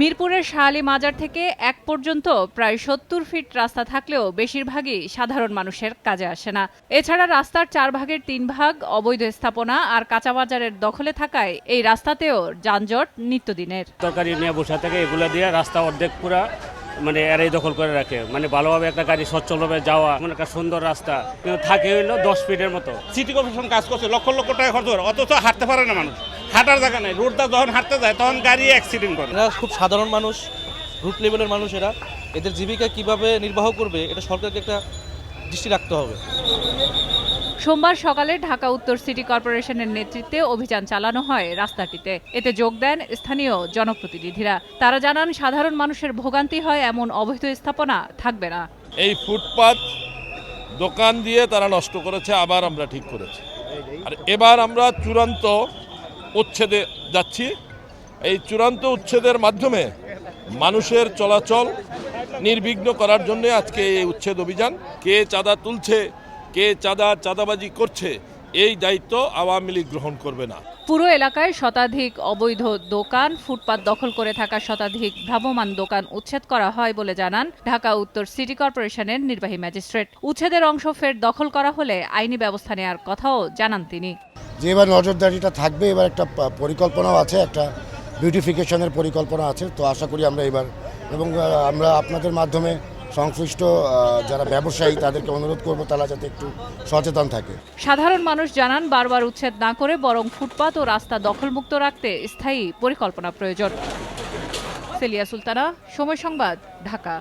মিরপুরের শাহালি মাজার থেকে এক পর্যন্ত প্রায় সত্তর ফিট রাস্তা থাকলেও বেশিরভাগই সাধারণ মানুষের কাজে আসে না। এছাড়া রাস্তার চার ভাগের তিন ভাগ অবৈধ স্থাপনা আর কাঁচা বাজারের দখলে থাকায় এই রাস্তাতেও যানজট নিত্যদিনের। তরকারি নিয়ে বসে থাকে এগুলো দিয়ে রাস্তা অর্ধেক পুরা মানে এরাই দখল করে রাখে। মানে ভালোভাবে একটা গাড়ি সচ্ছলভাবে যাওয়া মানে একটা সুন্দর রাস্তা। কিন্তু থাকে হইল দশ ফিটের মতো। সিটি কর্পোরেশন কাজ করছে লক্ষ লক্ষ টাকা খরচ করে অথচ হাঁটতে পারে না মানুষ। হাঁটার জায়গা নাই রোডটা যখন হাঁটতে যায় তখন গাড়ি অ্যাক্সিডেন্ট করে। এরা খুব সাধারণ মানুষ রুট লেভেলের মানুষ এরা। এদের জীবিকা কীভাবে নির্বাহ করবে এটা সরকারকে একটা দৃষ্টি রাখতে হবে। সোমবার সকালে ঢাকা উত্তর সিটি কর্পোরেশনের নেতৃত্বে অভিযান চালানো হয় রাস্তাটিতে। এতে যোগ দেন স্থানীয় জনপ্রতিনিধিরা। তারা জানান সাধারণ মানুষের ভোগান্তি হয় এমন অবৈধ স্থাপনা থাকবে না। এই ফুটপাত দোকান দিয়ে তারা নষ্ট করেছে আবার আমরা ঠিক করেছি। আর এবার আমরা চূড়ান্ত উচ্ছেদে যাচ্ছি। এই চূড়ান্ত উচ্ছেদের মাধ্যমে মানুষের চলাচল নির্বিঘ্ন করার জন্য আজকে এই উচ্ছেদ অভিযান, কে চাঁদা তুলছে, কে চাঁদা চাঁদাবাজি করছে, এই দায়িত্ব আওয়ামী লীগ গ্রহণ করবে না। পুরো এলাকায় শতাধিক অবৈধ দোকান, ফুটপাত দখল করে থাকা শতাধিক ভ্রাম্যমাণ দোকান উচ্ছেদ করা হয় বলে জানান ঢাকা উত্তর সিটি কর্পোরেশনের নির্বাহী ম্যাজিস্ট্রেট। উচ্ছেদের অংশ ফের দখল করা হলে আইনি ব্যবস্থা নেওয়ার কথাও জানান তিনি। যে এবার নজরদারিটা থাকবে, এবার একটা পরিকল্পনাও আছে, একটা বিউটিফিকেশনের পরিকল্পনা আছে, তো আশা করি আমরা এবার, এবং আমরা আপনাদের মাধ্যমে সংশ্লিষ্ট যারা ব্যবসায়ী তাদেরকে অনুরোধ করব তারা যাতে একটু সচেতন থাকে। সাধারণ মানুষ জানান, বারবার উচ্ছেদ না করে বরং ফুটপাত ও রাস্তা দখলমুক্ত রাখতে স্থায়ী পরিকল্পনা প্রয়োজন। সেলিয়া সুলতানা, সময় সংবাদ, ঢাকা।